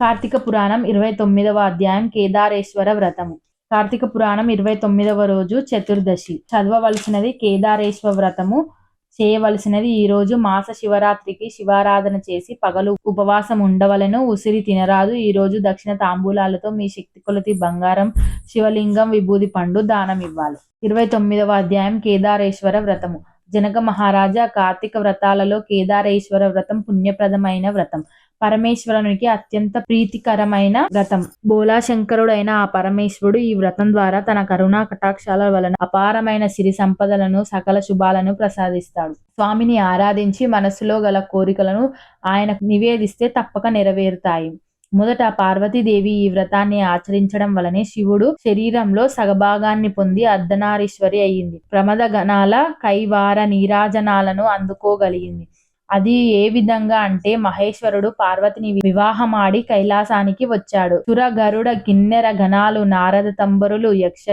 కార్తీక పురాణం ఇరవై తొమ్మిదవ అధ్యాయం కేదారేశ్వర వ్రతము. కార్తీక పురాణం ఇరవై తొమ్మిదవ రోజు చతుర్దశి. చదవవలసినది కేదారేశ్వర వ్రతము. చేయవలసినది ఈ రోజు మాస శివరాత్రికి శివారాధన చేసి పగలు ఉపవాసం ఉండవలను. ఉసిరి తినరాదు. ఈ రోజు దక్షిణ తాంబూలాలతో మీ శక్తి కొలతి బంగారం శివలింగం విభూది పండు దానం ఇవ్వాలి. ఇరవై తొమ్మిదవ అధ్యాయం కేదారేశ్వర వ్రతము. జనక మహారాజా కార్తీక వ్రతాలలో కేదారేశ్వర వ్రతం పుణ్యప్రదమైన వ్రతం. పరమేశ్వరునికి అత్యంత ప్రీతికరమైన వ్రతం. బోలాశంకరుడైన ఆ పరమేశ్వరుడు ఈ వ్రతం ద్వారా తన కరుణా కటాక్షాల వలన అపారమైన సిరి సంపదలను సకల శుభాలను ప్రసాదిస్తాడు. స్వామిని ఆరాధించి మనసులో గల కోరికలను ఆయనకు నివేదిస్తే తప్పక నెరవేరుతాయి. మొదట పార్వతీదేవి ఈ వ్రతాన్ని ఆచరించడం వలనే శివుడు శరీరంలో సగభాగాన్ని పొంది అర్ధనారీశ్వరి అయ్యింది. ప్రమద గణాల కైవార నీరాజనాలను అందుకోగలిగింది. అది ఏ విధంగా అంటే మహేశ్వరుడు పార్వతిని వివాహమాడి కైలాసానికి వచ్చాడు. సుర గరుడ కిన్నెర గణాలు నారద తంబరులు యక్ష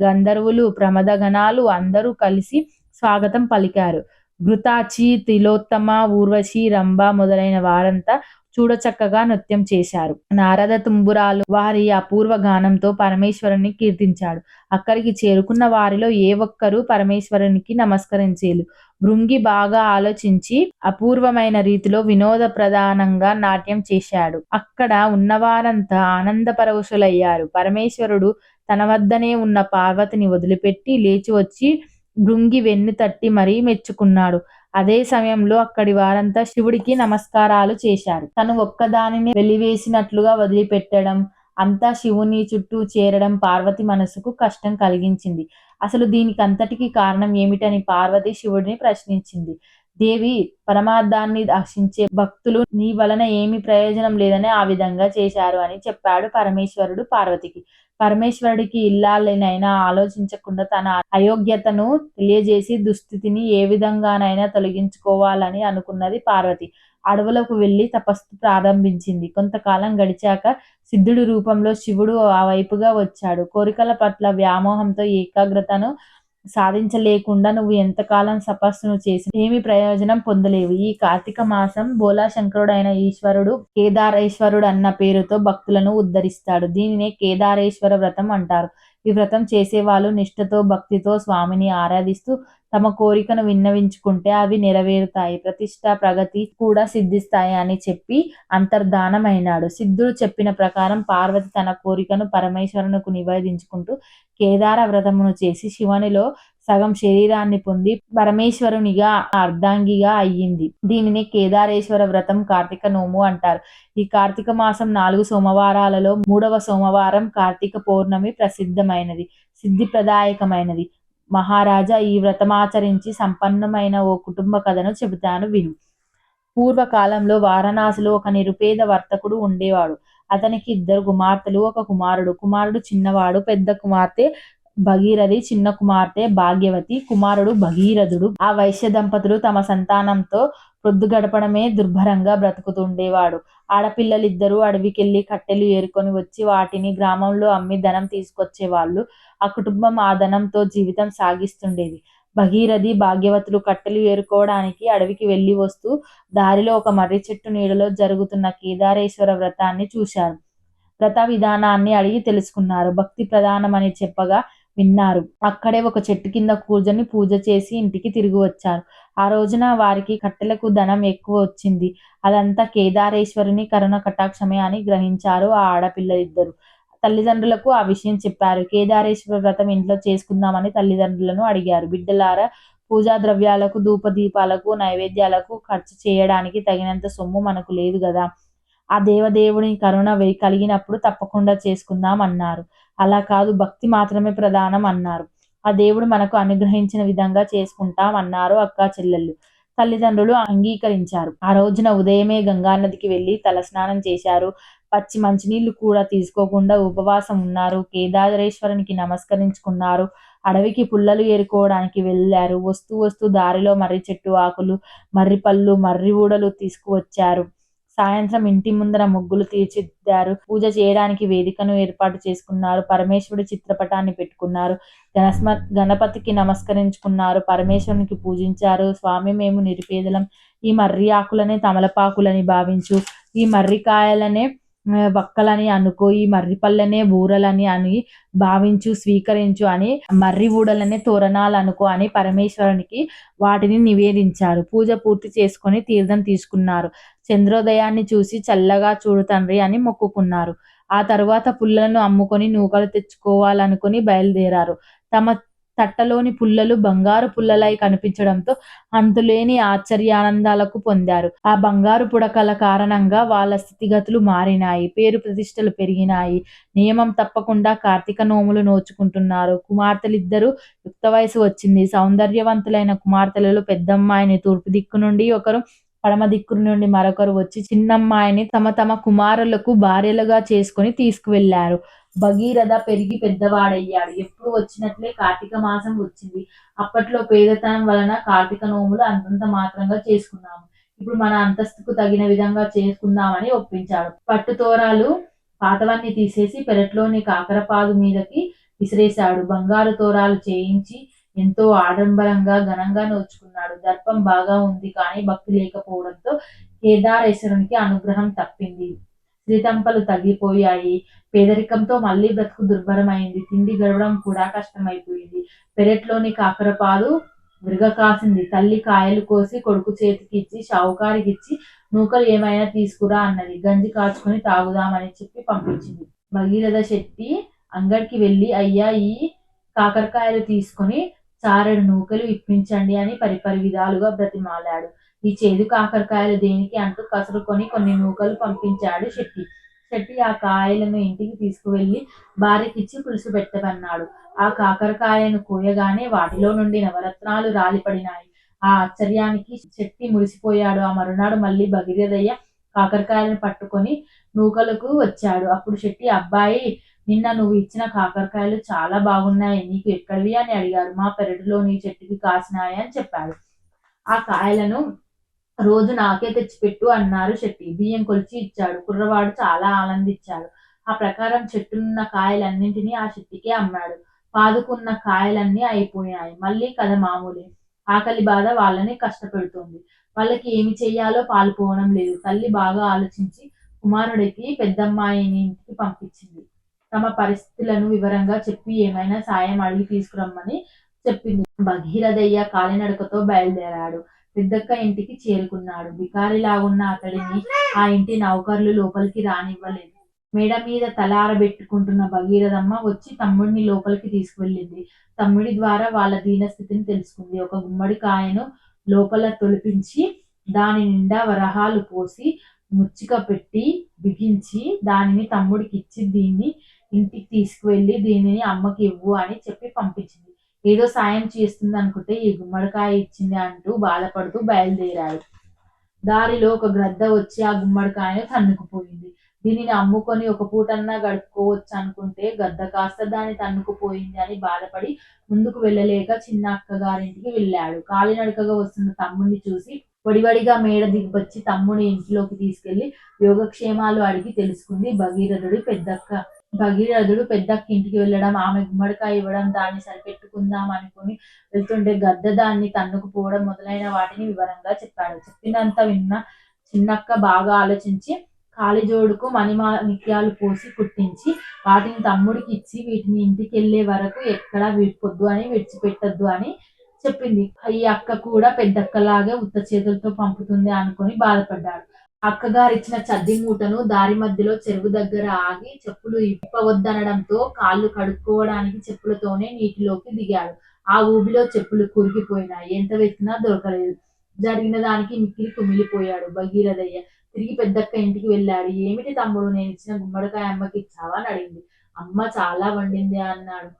గంధర్వులు ప్రమద గణాలు అందరూ కలిసి స్వాగతం పలికారు. ఘృతాచి తిలోత్తమ ఊర్వశి రంభ మొదలైన వారంతా చూడచక్కగా నృత్యం చేశారు. నారద తుంబురాలు వారి అపూర్వ గానంతో పరమేశ్వరుని కీర్తించాడు. అక్కడికి చేరుకున్న వారిలో ఏ ఒక్కరూ పరమేశ్వరునికి నమస్కరించేలు. భృంగి బాగా ఆలోచించి అపూర్వమైన రీతిలో వినోద ప్రధానంగా నాట్యం చేశాడు. అక్కడ ఉన్నవారంతా ఆనందపరవశులయ్యారు. పరమేశ్వరుడు తన వద్దనే ఉన్న పార్వతిని వదిలిపెట్టి లేచి వచ్చి భృంగి వెన్ను తట్టి మరీ మెచ్చుకున్నాడు. అదే సమయంలో అక్కడి వారంతా శివుడికి నమస్కారాలు చేశారు. తను ఒక్కదానిని వెలివేసినట్లుగా వదిలిపెట్టడం అంతా శివుని చుట్టూ చేరడం పార్వతి మనసుకు కష్టం కలిగించింది. అసలు దీనికి అంతటికి కారణం ఏమిటని పార్వతి శివుడిని ప్రశ్నించింది. దేవి పరమార్థాన్ని దర్శించే భక్తులు నీ వలన ఏమి ప్రయోజనం లేదని ఆ విధంగా చేశారు అని చెప్పాడు పరమేశ్వరుడు పార్వతికి. పరమేశ్వరుడికి ఇల్లాలనైనా ఆలోచించకుండా తన అయోగ్యతను తెలియజేసి దుస్థితిని ఏ విధంగానైనా తొలగించుకోవాలని అనుకున్నది పార్వతి. అడవులకు వెళ్ళి తపస్సు ప్రారంభించింది. కొంతకాలం గడిచాక సిద్ధుడి రూపంలో శివుడు ఆ వైపుగా వచ్చాడు. కోరికల పట్ల వ్యామోహంతో ఏకాగ్రతను సాధించలేకుండా నువ్వు ఎంతకాలం తపస్సును చేసి ఏమి ప్రయోజనం పొందలేవు. ఈ కార్తీక మాసం బోలాశంకరుడైన ఈశ్వరుడు కేదారేశ్వరుడు అన్న పేరుతో భక్తులను ఉద్ధరిస్తాడు. దీనినే కేదారేశ్వర వ్రతం అంటారు. ఈ వ్రతం చేసేవాళ్ళు నిష్ఠతో భక్తితో స్వామిని ఆరాధిస్తూ తమ కోరికను విన్నవించుకుంటే అవి నెరవేరుతాయి. ప్రతిష్ట ప్రగతి కూడా సిద్ధిస్తాయి అని చెప్పి అంతర్ధానమైనాడు. సిద్ధుడు చెప్పిన ప్రకారం పార్వతి తన కోరికను పరమేశ్వరునికి నివేదించుకుంటూ కేదార వ్రతమును చేసి శివునిలో సగం శరీరాన్ని పొంది పరమేశ్వరునిగా అర్ధాంగిగా అయ్యింది. దీనిని కేదారేశ్వర వ్రతం కార్తీక నోము అంటారు. ఈ కార్తీక మాసం నాలుగు సోమవారాలలో మూడవ సోమవారం కార్తీక పౌర్ణమి ప్రసిద్ధమైనది. సిద్ధిప్రదాయకమైనది మహారాజా ఈ వ్రతమాచరించి సంపన్నమైన ఓ కుటుంబ కథను చెబుతాను విను. పూర్వకాలంలో వారణాసిలో ఒక నిరుపేద వర్తకుడు ఉండేవాడు. అతనికి ఇద్దరు కుమార్తెలు ఒక కుమారుడు. కుమారుడు చిన్నవాడు పెద్ద కుమార్తె భగీరథి చిన్న కుమార్తె భాగ్యవతి కుమారుడు భగీరథుడు. ఆ వైశ్య దంపతులు తమ సంతానంతో ప్రొద్దు గడపడమే దుర్భరంగా బ్రతుకుతుండేవాడు. ఆడపిల్లలిద్దరూ అడవికెళ్ళి కట్టెలు ఏరుకొని వచ్చి వాటిని గ్రామంలో అమ్మి ధనం తీసుకొచ్చేవాళ్ళు. ఆ కుటుంబం ఆ ధనంతో జీవితం సాగిస్తుండేది. భగీరథి భాగ్యవతులు కట్టెలు ఏరుకోవడానికి అడవికి వెళ్ళి వస్తూ దారిలో ఒక మర్రి చెట్టు నీడలో జరుగుతున్న కేదారేశ్వర వ్రతాన్ని చూశారు. వ్రత విధానాన్ని అడిగి తెలుసుకున్నారు. భక్తి ప్రధానమని చెప్పగా విన్నారు. అక్కడే ఒక చెట్టు కింద కూర్చొని పూజ చేసి ఇంటికి తిరిగి వచ్చారు. ఆ రోజున వారికి కట్టెలకు ధనం ఎక్కువ వచ్చింది. అదంతా కేదారేశ్వరుని కరుణ కటాక్షమే అని గ్రహించారు ఆ ఆడపిల్లలిద్దరు తల్లిదండ్రులకు ఆ విషయం చెప్పారు. కేదారేశ్వర వ్రతం ఇంట్లో చేసుకుందామని తల్లిదండ్రులను అడిగారు. బిడ్డలారా పూజా ద్రవ్యాలకు ధూపదీపాలకు నైవేద్యాలకు ఖర్చు చేయడానికి తగినంత సొమ్ము మనకు లేదు కదా. ఆ దేవదేవుని కరుణ కలిగినప్పుడు తప్పకుండా చేసుకుందాం అన్నారు. అలా కాదు భక్తి మాత్రమే ప్రధానం అన్నారు. ఆ దేవుడు మనకు అనుగ్రహించిన విధంగా చేసుకుంటాం అన్నారు అక్క చెల్లెళ్ళు. తల్లిదండ్రులు అంగీకరించారు. ఆ రోజున ఉదయమే గంగానదికి వెళ్ళి తలస్నానం చేశారు. పచ్చి మంచినీళ్ళు కూడా తీసుకోకుండా ఉపవాసం ఉన్నారు. కేదారేశ్వరునికి నమస్కరించుకున్నారు. అడవికి పుల్లలు ఏరుకోవడానికి వెళ్ళారు. వస్తూ వస్తూ దారిలో మర్రి చెట్టు ఆకులు మర్రి పళ్ళు మర్రి ఊడలు తీసుకువచ్చారు. సాయంత్రం ఇంటి ముందర ముగ్గులు తీర్చిదిద్దారు. పూజ చేయడానికి వేదికను ఏర్పాటు చేసుకున్నారు. పరమేశ్వరుడి చిత్రపటాన్ని పెట్టుకున్నారు. గణస్మ గణపతికి నమస్కరించుకున్నారు. పరమేశ్వరునికి పూజించారు. స్వామి మేము నిరుపేదలం. ఈ మర్రి ఆకులనే తమలపాకులని భావించు. ఈ మర్రికాయలనే బక్కలని వక్కలని అనుకో ఈ బూరలని అని భావించు స్వీకరించు అని మర్రి ఊడలనే తోరణాలు అనుకో అని పరమేశ్వరునికి వాటిని నివేదించారు. పూజ పూర్తి చేసుకొని తీర్థం తీసుకున్నారు. చంద్రోదయాన్ని చూసి చల్లగా చూడు తండ్రి అని మొక్కుకున్నారు. ఆ తర్వాత పుల్లలను అమ్ముకొని నూకలు తెచ్చుకోవాలనుకుని బయలుదేరారు. తమ తట్టలోని పుల్లలు బంగారు పుల్లలై కనిపించడంతో అంతులేని ఆశ్చర్యానందాలకు పొందారు. ఆ బంగారు పుడకల కారణంగా వాళ్ళ స్థితిగతులు మారినాయి పేరు ప్రతిష్టలు పెరిగినాయి. నియమం తప్పకుండా కార్తీక నోములు నోచుకుంటున్నారు. కుమార్తెలిద్దరూ యుక్త వయసు వచ్చింది. సౌందర్యవంతులైన కుమార్తెలలో పెద్దమ్మాయిని తూర్పు దిక్కు నుండి ఒకరు పడమ దిక్కు నుండి మరొకరు వచ్చి చిన్నమ్మాయిని తమ తమ కుమారులకు భార్యలుగా చేసుకుని తీసుకువెళ్ళారు భగీరథ పెరిగి పెద్దవాడయ్యాడు. ఎప్పుడు వచ్చినట్లే కార్తీక మాసం వచ్చింది. అప్పట్లో పేదతనం వలన కార్తీక నోములు అంతంత మాత్రంగా చేసుకున్నాము. ఇప్పుడు మన అంతస్తుకు తగిన విధంగా చేసుకుందామని ఒప్పించాడు. పట్టు తోరాలు పాతవన్నీ తీసేసి పెరట్లోని కాకరపాదు మీదకి విసిరేశాడు. బంగారు తోరాలు చేయించి ఎంతో ఆడంబరంగా ఘనంగా నోచుకున్నాడు. దర్పం బాగా ఉంది కానీ భక్తి లేకపోవడంతో కేదారేశ్వరునికి అనుగ్రహం తప్పింది. శ్రీతంపలు తగ్గిపోయాయి. పేదరికంతో మళ్ళీ బ్రతుకు దుర్భరమైంది. తిండి గడవడం కూడా కష్టమైపోయింది. పెరట్లోని కాకరపాదు విరగకాసింది. తల్లి కాయలు కోసి కొడుకు చేతికి ఇచ్చి షావుకారికి ఇచ్చి నూకలు ఏమైనా తీసుకురా అన్నది. గంజి కాచుకొని తాగుదామని చెప్పి పంపించింది. భగీరథ శెట్టి అంగడికి వెళ్ళి అయ్యా ఈ కాకరకాయలు తీసుకొని చారెడు నూకలు ఇప్పించండి అని పరిపరి విధాలుగా బ్రతిమాలాడు. ఈ చేదు కాకరకాయలు దేనికి? అంటూ కసురుకొని కొన్ని నూకలు పంపించాడు శెట్టి. శెట్టి ఆ కాయలను ఇంటికి తీసుకువెళ్ళి భార్యకిచ్చి పులుసు పెట్టమన్నాడు. ఆ కాకరకాయను కోయగానే వాటిలో నుండి నవరత్నాలు రాలిపడినాయి. ఆ ఆశ్చర్యానికి శెట్టి మురిసిపోయాడు. ఆ మరునాడు మళ్ళీ భగీరథయ్య కాకరకాయలను పట్టుకొని నూకలకు వచ్చాడు. అప్పుడు శెట్టి అబ్బాయి నిన్న నువ్వు ఇచ్చిన కాకరకాయలు చాలా బాగున్నాయి. నీకు ఎక్కడివి? అని అడిగారు మా పెరటిలోని చెట్టుకి కాసినాయి అని చెప్పాడు. ఆ కాయలను రోజు నాకే తెచ్చిపెట్టు అన్నారు శెట్టి. బియ్యం కొలిచి ఇచ్చాడు. కుర్రవాడు చాలా ఆనందించాడు. ఆ ప్రకారం చెట్టునున్న కాయలన్నింటినీ ఆ శెట్టికే అమ్మాడు. పాదుకున్న కాయలన్నీ అయిపోయాయి. మళ్ళీ కథ మామూలే. ఆకలి బాధ వాళ్ళని కష్టపెడుతోంది. వాళ్ళకి ఏమి చెయ్యాలో పాలుపోవడం లేదు. తల్లి బాగా ఆలోచించి కుమారుడికి పెద్దమ్మాయిని ఇంటికి పంపించింది. తమ పరిస్థితులను వివరంగా చెప్పి ఏమైనా సాయం అడిగి తీసుకురమ్మని చెప్పింది. భగీరథయ్య కాలినడకతో బయలుదేరాడు. పెద్దక్క ఇంటికి చేరుకున్నాడు. బికారిలాగున్న అతడిని ఆ ఇంటి నౌకర్లు లోపలికి రానివ్వలేదు. మేడ మీద తలారబెట్టుకుంటున్న భగీరథమ్మ వచ్చి తమ్ముడిని లోపలికి తీసుకువెళ్ళింది. తమ్ముడి ద్వారా వాళ్ళ దీనస్థితిని తెలుసుకుంది. ఒక గుమ్మడికాయను లోపల తొలిపించి దాని నిండా వరహాలు పోసి ముచ్చిక పెట్టి బిగించి దానిని తమ్ముడికి ఇచ్చి దీన్ని ఇంటికి తీసుకువెళ్ళి దీనిని అమ్మకి ఇవ్వు అని చెప్పి పంపించింది. ఏదో సాయం చేస్తుంది అనుకుంటే ఈ గుమ్మడికాయ ఇచ్చింది అంటూ బాధపడుతూ బయలుదేరాడు. దారిలో ఒక గ్రద్ద వచ్చి ఆ గుమ్మడికాయను తన్నుకుపోయింది. దీనిని అమ్ముకొని ఒక పూటన్నా గడుపుకోవచ్చు అనుకుంటే గద్ద కాస్త దాన్ని తన్నుకుపోయింది అని బాధపడి ముందుకు వెళ్ళలేక చిన్న అక్కగారింటికి వెళ్ళాడు. కాలినడకగా వస్తున్న తమ్ముడిని చూసి వడివడిగా మేడ దిగిపచ్చి తమ్ముని ఇంట్లోకి తీసుకెళ్ళి యోగక్షేమాలు అడిగి తెలుసుకుంది భగీరథుడి పెద్దక్క. భగీరథుడు పెద్దక్క ఇంటికి వెళ్ళడం ఆమె గుమ్మడికాయ ఇవ్వడం దాన్ని సరిపెట్టు సరిపెట్టుకుందాం అనుకుని వెళ్తుంటే గద్ద దాన్ని తన్నుకుపోవడం మొదలైన వాటిని వివరంగా చెప్పాడు. చెప్పినంత విన్న చిన్నక్క బాగా ఆలోచించి కాలిజోడుకు మణిమాణిక్యాలు పోసి కుట్టించి వాటిని తమ్ముడికి ఇచ్చి వీటిని ఇంటికి వెళ్ళే వరకు ఎక్కడా విడిపొద్దు అని విడిచిపెట్టద్దు అని చెప్పింది. ఈ అక్క కూడా పెద్దక్కలాగే ఉత్త చేతులతో పంపుతుంది అనుకుని బాధపడ్డాడు. అక్కగారు ఇచ్చిన చద్ది మూటను దారి మధ్యలో చెరువు దగ్గర ఆగి చెప్పులు ఇప్పవద్దనడంతో కాళ్ళు కడుక్కోవడానికి చెప్పులతోనే నీటిలోకి దిగాడు. ఆ ఊబిలో చెప్పులు కురిగిపోయినాయి ఎంత వెతికినా దొరకలేదు. జరిగిన దానికి మిక్కిలి కుమిలిపోయాడు భగీరథయ్య. తిరిగి పెద్దక్క ఇంటికి వెళ్ళాడు. ఏమిటి తమ్ముడు నేను ఇచ్చిన గుమ్మడికాయ అమ్మకి ఇచ్చావా? అని అడిగింది. అమ్మ చాలా వండింది అన్నాడు.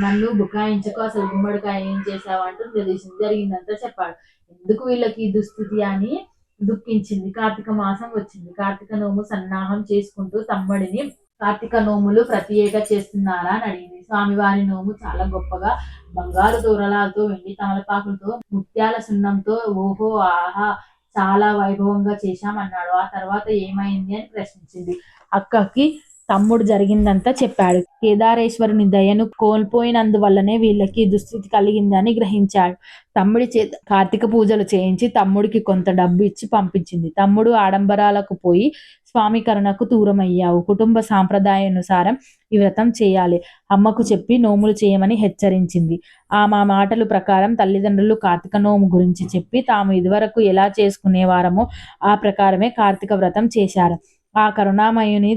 నన్ను బుకాయించకు అసలు గుమ్మడికాయ ఏం చేసావు అంటూ నిలదీసింది జరిగిందంతా చెప్పాడు. ఎందుకు వీళ్ళకి దుస్థితి? అని దుఃఖించింది. కార్తీక మాసం వచ్చింది. కార్తీక నోము సన్నాహం చేసుకుంటూ తమ్ముడిని కార్తీక నోములు ప్రత్యేక చేస్తున్నారా అని అడిగింది. స్వామివారి నోము చాలా గొప్పగా బంగారు దూరలాలతో వెండి తమలపాకులతో ముత్యాల సున్నంతో ఓహో ఆహా చాలా వైభవంగా చేశామన్నాడు. ఆ తర్వాత ఏమైంది అని ప్రశ్నించింది. అక్కకి తమ్ముడు జరిగిందంతా చెప్పాడు. కేదారేశ్వరుని దయను కోల్పోయినందువల్లనే వీళ్ళకి దుస్థితి కలిగిందని గ్రహించాడు. తమ్ముడి చేత కార్తీక పూజలు చేయించి తమ్ముడికి కొంత డబ్బు ఇచ్చి పంపించింది. తమ్ముడు ఆడంబరాలకు పోయి స్వామి కరుణకు దూరమయ్యావు. కుటుంబ సాంప్రదాయానుసారం ఈ వ్రతం చేయాలి. అమ్మకు చెప్పి నోములు చేయమని హెచ్చరించింది. ఆ మా మాటలు ప్రకారం తల్లిదండ్రులు కార్తీక నోము గురించి చెప్పి తాము ఇదివరకు ఎలా చేసుకునేవారమో ఆ ప్రకారమే కార్తీక వ్రతం చేశారు. ఆ కరుణామయుని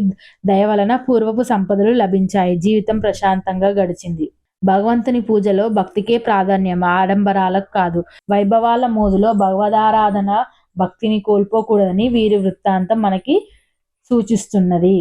దయ వలన పూర్వపు సంపదలు లభించాయి. జీవితం ప్రశాంతంగా గడిచింది. భగవంతుని పూజలో భక్తికే ప్రాధాన్యం. ఆడంబరాలకు కాదు. వైభవాల మోదులో భగవదారాధన భక్తిని కోల్పోకూడదని వీరి వృత్తాంతం మనకి సూచిస్తున్నది.